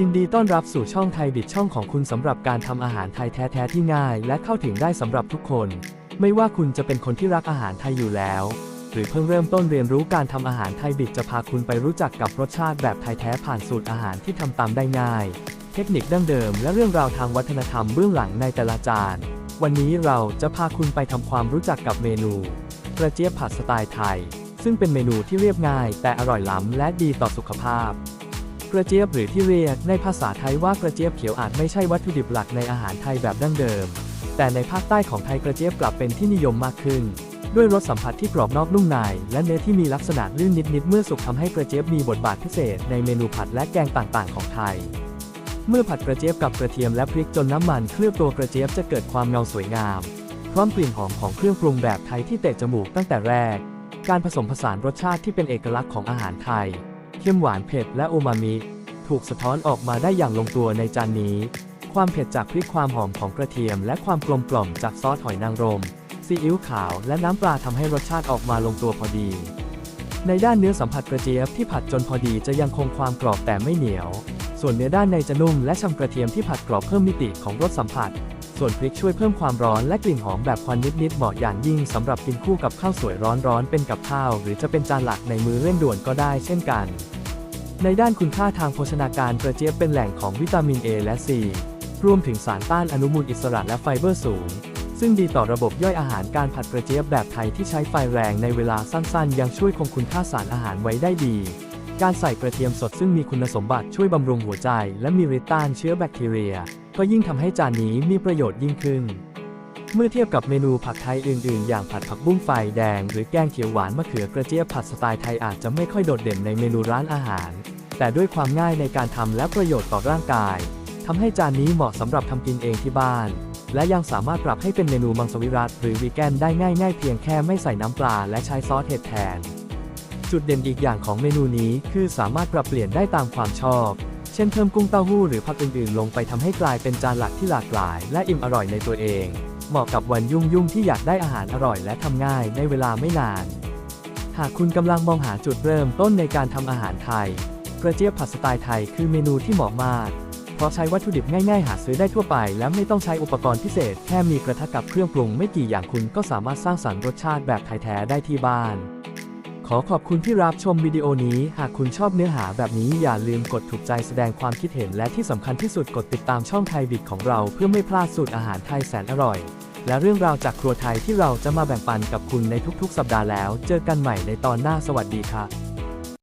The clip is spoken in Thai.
ยินดีต้อนรับสู่ช่องไทยบิดช่องของคุณสำหรับการทำอาหารไทยแท้ ๆ ที่ง่าย และเข้าถึงได้สำหรับทุกคน ไม่ว่าคุณจะเป็นคนที่รักอาหารไทยอยู่แล้ว หรือเพิ่งเริ่มต้นเรียนรู้การทำอาหารไทยบิดจะพาคุณไปรู้จักกับรสชาติแบบไทยแท้ผ่านสูตรอาหารที่ทำตามได้ง่าย เทคนิคดั้งเดิม และเรื่องราวทางวัฒนธรรมเบื้องหลังในแต่ละจาน วันนี้เราจะพาคุณไปทำความรู้จักกับเมนูกระเจี๊ยบผัดสไตล์ไทย ซึ่งเป็นเมนูที่เรียบง่าย แต่อร่อยล้ำและดีต่อสุขภาพ กระเจี๊ยบหรือที่เรียกในภาษาไทยว่ากระเจี๊ยบเขียวอาจไม่ใช่วัตถุดิบหลักในอาหารไทยแบบดั้งเดิม แต่ในภาคใต้ของไทยกระเจี๊ยบกลับเป็นที่นิยมมากขึ้น ด้วยรสสัมผัสที่กรอบนอกนุ่มในและเนื้อที่มีลักษณะลื่นนิดๆเมื่อสุกทำให้กระเจี๊ยบมีบทบาทพิเศษในเมนูผัดและแกงต่างๆ ของไทย เมื่อผัดกระเจี๊ยบกับกระเทียมและพริกจนน้ำมันเคลือบตัวกระเจี๊ยบจะเกิดความเงาสวยงามพร้อมกลิ่นหอมของเครื่องปรุงแบบไทยที่เตะจมูกตั้งแต่แรก การผสมผสานรสชาติที่เป็นเอกลักษณ์ของอาหารไทย เข้มหวานเผ็ดและโอมามิ ถูกสะท้อนออกมาได้อย่างลงตัวในจานนี้ ความเผ็ดจากพริกความหอมของกระเทียม และความกลมกล่อมจากซอสหอยนางรม ซีอิ๊วขาวและน้ำปลาทำให้รสชาติออกมาลงตัวพอดี ในด้านเนื้อสัมผัสกระเจี๊ยบที่ผัดจนพอดีจะยังคงความกรอบแต่ไม่เหนียว ส่วนเนื้อด้านในจะนุ่มและชำกระเทียมที่ผัดกรอบเพิ่มมิติของรสสัมผัส ส่วนพริกช่วยเพิ่มความร้อนและกลิ่นหอมแบบควันนิดๆเหมาะอย่างยิ่งสำหรับกินคู่กับข้าวสวยร้อนๆเป็นกับข้าว หรือจะเป็นจานหลักในมื้อเร่งด่วนก็ได้เช่นกัน ในด้านคุณค่าทางโภชนาการกระเจี๊ยบเป็นแหล่งของวิตามิน A และ C รวมถึงสารต้านอนุมูลอิสระและไฟเบอร์สูง ซึ่งดีต่อระบบย่อยอาหารการผัดกระเจี๊ยบแบบไทยที่ใช้ไฟแรงในเวลาสั้นๆ ยังช่วยคงคุณค่าสารอาหารไว้ได้ดี การใส่กระเทียมสดซึ่งมีคุณสมบัติช่วยบำรุงหัวใจ และมีฤทธิ์ต้านเชื้อแบคทีเรีย ก็ยิ่งทำให้จานนี้มีประโยชน์ยิ่งขึ้น เมื่อเทียบกับเมนูผัดไทยอื่น ๆ อย่างผัดผักบุ้งไฟแดง หรือแกงเขียวหวานมะเขือกระเจี๊ยบผัดสไตล์ไทยอาจจะไม่ค่อยโดดเด่นในเมนูร้านอาหาร แต่ด้วยความง่ายในการทำและประโยชน์ต่อร่างกายทำให้จานนี้เหมาะสำหรับทำกินเองที่บ้าน และยังสามารถปรับให้เป็นเมนูมังสวิรัตหรือวีแกนได้ง่ายๆเพียงแค่ไม่ใส่น้ำปลาและใช้ซอสเห็ดแทน จุดเด่นอีกอย่างของเมนูนี้คือสามารถปรับเปลี่ยนได้ตามความชอบ เช่นเพิ่มกุ้งเต้าหู้หรือผักอื่นๆ ลงไปทำให้กลายเป็นจานหลักที่หลากหลาย และอิ่มอร่อยในตัวเอง เหมาะกับวันยุ่งๆที่อยากได้อาหารอร่อยและทำง่ายในเวลาไม่นาน หากคุณกำลังมองหาจุดเริ่มต้นในการทำอาหารไทย กระเจี๊ยบผัดสไตล์ไทยคือเมนูที่เหมาะมากเพราะใช้วัตถุดิบง่ายๆ หาซื้อได้ทั่วไป และไม่ต้องใช้อุปกรณ์พิเศษ แค่มีกระทะกับเครื่องปรุงไม่กี่อย่างคุณก็สามารถสร้างสรรค์รสชาติแบบไทยแท้ได้ที่บ้าน ขอขอบคุณที่รับชมวิดีโอนี้ หากคุณชอบเนื้อหาแบบนี้อย่าลืมกดถูกใจแสดงความคิดเห็นและที่สำคัญที่สุดกดติดตามช่องไทยบิดของเราเพื่อไม่พลาดสูตรอาหารไทยแสนอร่อย และเรื่องราวจากครัวไทยที่เราจะมาแบ่งปันกับคุณในทุกๆ สัปดาห์แล้ว เจอกันใหม่ในตอนหน้าสวัสดีค่ะ